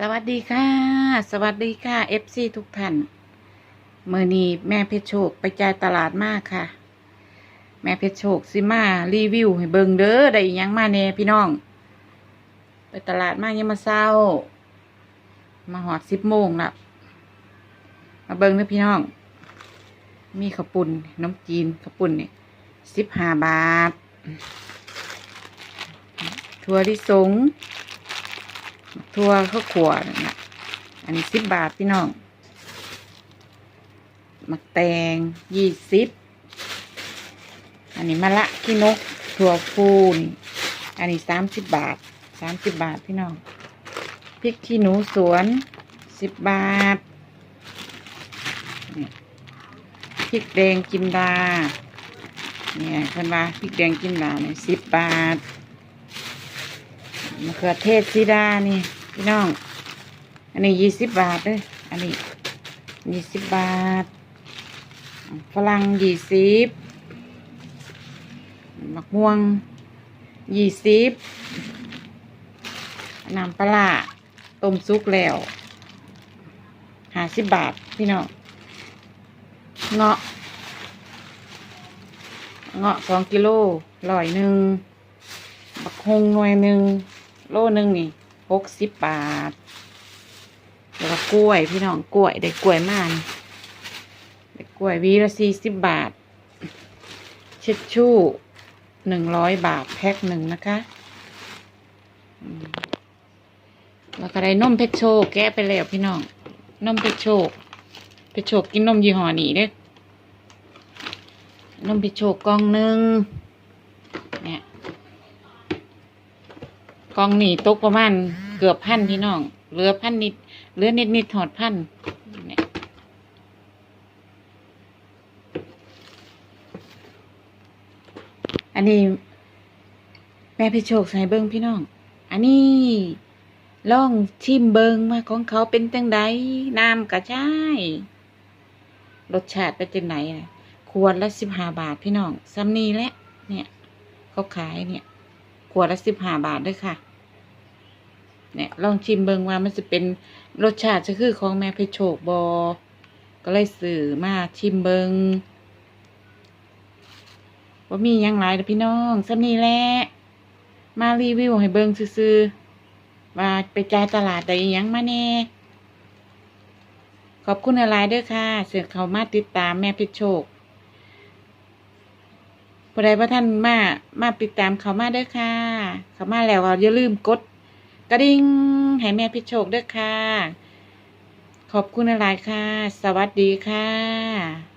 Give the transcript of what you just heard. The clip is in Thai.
สวัสดีค่ะ สวัสดีค่ะ FC ทุกท่านเมื่อนี้แม่เพชรโชคไปจ่ายตลาดมากค่ะ แม่เพชรโชคสิมารีวิวให้เบิงเด้อได้ยังมาแน่พี่น้อง ไปตลาดมากยังมาเศร้า มาหอดสิบโมงละมาเบิงเด้อพี่น้อง มีข้าวปุ่นน้ำจีนข้าวปุ่นเนี่ยสิบห้าบาท ถั่วลิสง ทั่วข้าวขวนั่นะอันนี้สิบบาทพี่น้องมักแตงยี่สิบอันนี้มะละขี้นกถั่วฟูนี่อันนี้สามสิบบาทสามสิบบาทพี่น้องพริกขี้หนูสวนสิบบาทพริกแดงจินดาเนี่ยเพิ่นว่าพริกแดงจินดาเนี่ยสิบบาทมะเขือเทศซีดานี่ พี่น้อง อันนี้ยี่สิบบาทเด้ออันนี้ยี่สิบบาท ฝรั่งยี่สิบมะม่วงยี่สิบน้ำปลาร้าต้มซุกแล้วห้าสิบบาท พี่น้อง เงาะ เงาะสองกิโลร้อยหนึ่งบักฮงหน่วยหนึ่งโลหนึ่งนี่ หกสิบบาทแล้วก็กล้วยพี่น้องกล้วยได้กล้วยมากได้กล้วยวีละสี่สิบบาท เช็ดชู่หนึ่งร้อยบาทแพ็คหนึ่งนะคะมแล้วก็ได้นมเพชรโชคแกะไปแล้วพี่น้องนมเพชรโชคเพชรโชคกินนมยี่ห้อนี้เด้อนมเพชรโชคกล่องหนึ่งเนี่ย กองหนีตกประมาณเกือบพันพี่น้องเหลือพันนิดเหลือนิดนิดถอดพันอันนี้ แม่พี่โชคใส่เบิ้งพี่น้อง อันนี้ล่องชิมเบิงมาของเขาเป็นจังไดน้ำกระชายรสชาติเป็นจังไหนนะขวดละสิบห้าบาทพี่น้องซัมนี่แหละเนี่ยเขาขายเนี่ย ขวดละสิบห้าบาทด้วยค่ะ เนี่ยลองชิมเบิงว่ามันจะเป็นรสชาติจะคือของแม่เพชรโชคบอ ก็เลยสื่อมาชิมเบิงว่ามียังหลายเด้อพี่น้องสำนีแหละมารีวิวให้เบิงซื่อๆว่าไปจ่ายตลาดได้ยังมาแน่ขอบคุณอะไรด้วยค่ะ เสือเขามาติดตามแม่เพชโชค ผู้ใดว่าท่านมา มาติดตามเขามาเด้อค่ะ เขามาแล้วก็อย่าลืมกด กระดิ่งให้แม่พิชโชคเด้อค่ะ ขอบคุณอะไรค่ะ สวัสดีค่ะ